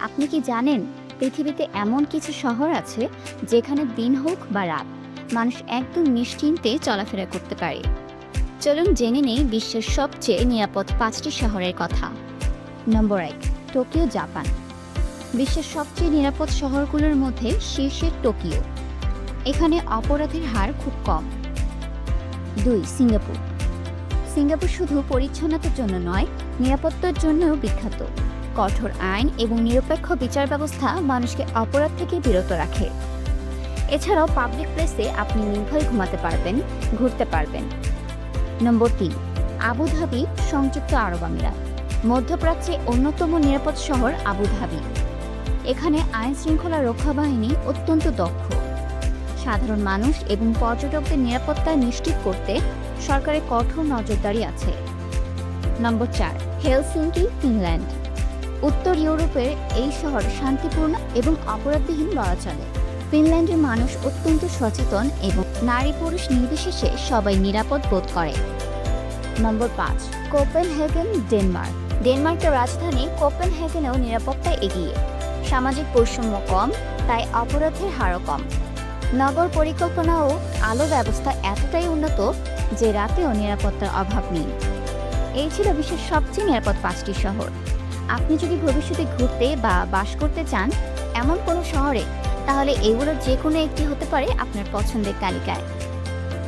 আপনি কি জানেন, পৃথিবীতে এমন কিছু শহর আছে যেখানে দিন হোক বা রাত, মানুষ একদম নিশ্চিন্তে চলাফেরা করতে পারে। চলুন জেনে নেই বিশ্বের সবচেয়ে নিরাপদ পাঁচটি শহরের কথা। নম্বর এক, টোকিও, জাপান। বিশ্বের সবচেয়ে নিরাপদ শহরগুলোর মধ্যে শীর্ষে টোকিও। এখানে অপরাধের হার খুব কম। দুই, সিঙ্গাপুর। সিঙ্গাপুর শুধু পরিচ্ছন্নতার জন্য নয়, নিরাপত্তার জন্যও বিখ্যাত। কঠোর আইন এবং নিরপেক্ষ বিচার ব্যবস্থা মানুষকে অপরাধ থেকে বিরত রাখে। এছাড়াও পাবলিক প্লেসে আপনি নির্ভয়ে ঘুমাতে পারবেন, ঘুরতে পারবেন। নম্বর তিন আবুধাবি সংযুক্ত আরব আমিরাত। মধ্যপ্রাচ্যে অন্যতম নিরাপদ শহর আবুধাবি এখানে আইন শৃঙ্খলা রক্ষা বাহিনী অত্যন্ত দক্ষ। সাধারণ মানুষ এবং পর্যটকদের নিরাপত্তা নিশ্চিত করতে সরকারের কঠোর নজরদারি আছে। নম্বর চার হেলসিঙ্কি ফিনল্যান্ড উত্তর ইউরোপের এই শহর শান্তিপূর্ণ এবং অপরাধবিহীন বলা চলে। ফিনল্যান্ডের মানুষ অত্যন্ত সচেতন এবং নারী পুরুষ নির্বিশেষে সবাই নিরাপদ বোধ করে। নম্বর পাঁচ, কোপেনহেগেন, ডেনমার্ক। ডেনমার্কের রাজধানী কোপেনহেগেনেও নিরাপত্তায় এগিয়ে। সামাজিক বৈষম্য কম, তাই অপরাধের হারও কম। নগর পরিকল্পনা ও আলো ব্যবস্থা এতটাই উন্নত যে রাতেও নিরাপত্তার অভাব নেই। এই ছিল বিশ্বের সবচেয়ে নিরাপদ পাঁচটি শহর। আপনি যদি ভবিষ্যতে ঘুরতে বা বাস করতে চান এমন কোনো শহরে, তাহলে এগুলোর যে কোনো একটি হতে পারে আপনার পছন্দের তালিকায়।